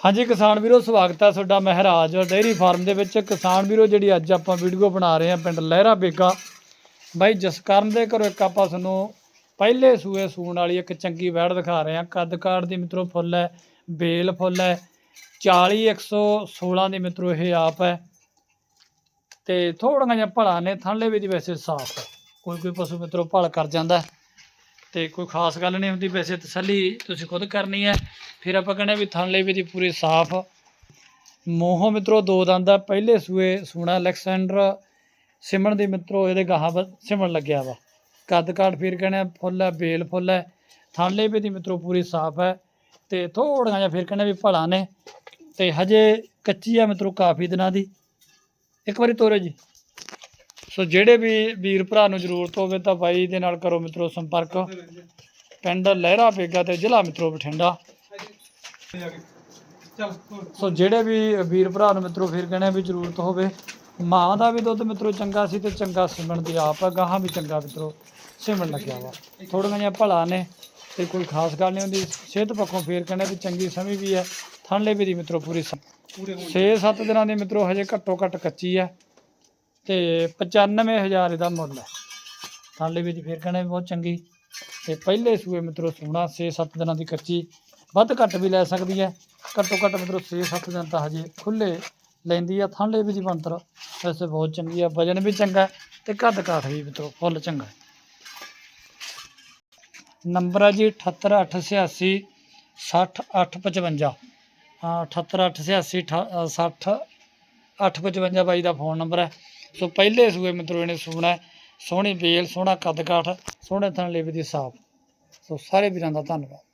ਹਾਂਜੀ ਕਿਸਾਨ ਵੀਰੋ, ਸਵਾਗਤ ਹੈ ਤੁਹਾਡਾ ਮਹਿਰਾਜ ਡੇਅਰੀ ਫਾਰਮ ਦੇ ਵਿੱਚ। ਕਿਸਾਨ ਵੀਰੋ, ਜਿਹੜੀ ਅੱਜ ਆਪਾਂ ਵੀਡੀਓ ਬਣਾ ਰਹੇ ਹਾਂ ਪਿੰਡ ਲਹਿਰਾ ਬੇਗਾ। ਬਾਈ ਜਸਕਰਨ ਦੇ ਘਰੋਂ ਇੱਕ ਆਪਾਂ ਤੁਹਾਨੂੰ ਪਹਿਲੇ ਸੂਏ ਸੂਣ ਵਾਲੀ ਇੱਕ ਚੰਗੀ ਵੈੜ ਦਿਖਾ ਰਹੇ ਹਾਂ। ਕੱਦ ਕਾੜ ਦੀ ਮਿੱਤਰੋ ਫੁੱਲ ਹੈ, ਬੇਲ ਫੁੱਲ ਹੈ 40 116 ਦੀ ਮਿੱਤਰੋ ਇਹ ਆਪ ਹੈ। ਤੇ ਥੋੜੀਆਂ ਜਿਹਾ ਭਲਾ ਨੇ ਥਣਲੇ ਵੀ ਦੀ ਵੈਸੇ ਸਾਫ਼ ਕੋਈ ਕੋਈ ਪਸ਼ੂ ਮਿੱਤਰੋ ਭਲ ਕਰ ਜਾਂਦਾ ਹੈ। ਤੇ ਕੋਈ ਖਾਸ ਗੱਲ ਨਹੀਂ ਹੁੰਦੀ, ਵੈਸੇ ਤਸੱਲੀ ਤੁਸੀਂ ਖੁਦ ਕਰਨੀ ਹੈ। ਫਿਰ ਆਪਾਂ ਕਹਿੰਦੇ ਵੀ ਥਣਲੇ ਵੀ ਦੀ ਪੂਰੀ ਸਾਫ਼। ਮੋਹੋ ਮਿੱਤਰੋ, ਦੋ ਦੰਦ ਆ, ਪਹਿਲੇ ਸੂਏ ਸੂਣਾ ਅਲੈਕਸੈਂਡਰ ਸਿਮਣ ਦੀ ਮਿੱਤਰੋ, ਇਹਦੇ ਗਾਹਾਂ ਬ- ਸਿਮਣ ਲੱਗਿਆ ਵਾ। ਕੱਦ ਕਾਠ ਫਿਰ ਕਹਿੰਦੇ ਫੁੱਲ ਹੈ ਬੇਲ ਫੁੱਲ ਹੈ ਥਣ ਲਈ ਵੀ ਦੀ ਮਿੱਤਰੋ ਪੂਰੀ ਸਾਫ਼ ਹੈ ਤੇ ਥੋੜੀਆਂ ਜਿਹਾ ਫਿਰ ਕਹਿੰਦੇ ਵੀ ਭਲਾ ਨੇ। ਤੇ ਹਜੇ ਕੱਚੀ ਆ ਮਿੱਤਰੋ ਕਾਫੀ ਦਿਨਾਂ ਦੀ। ਇੱਕ ਵਾਰੀ ਤੋਰੇ ਜੀ। ਸੋ ਜਿਹੜੇ ਵੀ ਵੀਰ ਭਰਾ ਨੂੰ ਜ਼ਰੂਰਤ ਹੋਵੇ ਤਾਂ ਬਾਈ ਦੇ ਨਾਲ ਕਰੋ ਮਿੱਤਰੋ ਸੰਪਰਕ। ਪਿੰਡ ਲਹਿਰਾ ਬੇਗਾ ਤੇ ਜ਼ਿਲ੍ਹਾ ਮਿੱਤਰੋ ਬਠਿੰਡਾ। ਸੋ ਜਿਹੜੇ ਵੀ ਵੀਰ ਭਰਾ ਨੂੰ ਮਿੱਤਰੋ ਫਿਰ ਕਹਿੰਦੇ ਵੀ ਜ਼ਰੂਰਤ ਹੋਵੇ ਮਾਂ ਦਾ ਵੀ ਦੁੱਧ ਮਿੱਤਰੋ ਚੰਗਾ ਸੀ ਤੇ ਚੰਗਾ ਸਿਮਣ ਦੀ ਆਪ ਆ ਗਾਹਾਂ ਵੀ ਚੰਗਾ ਮਿੱਤਰੋ ਸਿਮਣ ਲੱਗਿਆ ਵਾ। ਥੋੜੀਆਂ ਜਿਹੀਆਂ ਭਲਾ ਨੇ ਤੇ ਕੋਈ ਖਾਸ ਗੱਲ ਨਹੀਂ ਹੁੰਦੀ। ਸਿਹਤ ਪੱਖੋਂ ਫੇਰ ਕਹਿੰਦੇ ਵੀ ਚੰਗੀ ਸਮੀ ਵੀ ਹੈ ਥਣਲੇ ਵੀ ਦੀ ਮਿੱਤਰੋ ਪੂਰੀ 6-7 ਦਿਨਾਂ ਦੀ ਮਿੱਤਰੋ ਹਜੇ ਘੱਟੋ ਘੱਟ ਕੱਚੀ ਹੈ ਤੇ 95000 ਇਹਦਾ ਮੁੱਲ ਹੈ। ਥਾਲੇ ਵਿੱਚ ਫੇਰ ਕਹਿੰਦੇ ਵੀ ਬਹੁਤ ਚੰਗੀ। ਤੇ ਪਹਿਲੇ ਸੂਏ ਮਿੱਤਰੋ ਸੋਨਾ 6-7 ਦਿਨਾਂ ਦੀ ਕੱਚੀ। ਵੱਧ ਘੱਟ ਵੀ ਲੈ ਸਕਦੀ ਹੈ। ਘੱਟੋ ਘੱਟ ਮਤਲਬ 6-7 ਦਿਨ ਤਾਂ ਹਜੇ ਖੁੱਲੇ ਲੈਂਦੀ ਆ, ਥਾਲੇ ਵਿੱਚ ਬੰਤਰ ਵੈਸੇ ਬਹੁਤ ਚੰਗੀ ਆ, ਵਜਨ ਵੀ ਚੰਗਾ ਹੈ ਤੇ ਕੱਦ ਕਾਠ ਵੀ ਮਤਲਬ ਫੁੱਲ ਚੰਗਾ ਨੰਬਰ ਹੈ ਜੀ 78886 60855 ਹਾਂ 78886 60 855 ਬਾਈ ਦਾ ਫੋਨ ਨੰਬਰ ਹੈ। ਸੋ ਪਹਿਲੇ ਸੂਏ ਮਿੱਤਰੋ ਇਹਨੇ ਸੂਣਾ ਸੋਹਣੀ ਬੇਲ ਸੋਹਣਾ ਕੱਦ ਕਾਠ, ਸੋਹਣੇ ਥਣ ਲੇਵੇ ਦੀ ਸਾਫ਼। ਸੋ ਸਾਰੇ ਵੀਰਾਂ ਦਾ ਧੰਨਵਾਦ।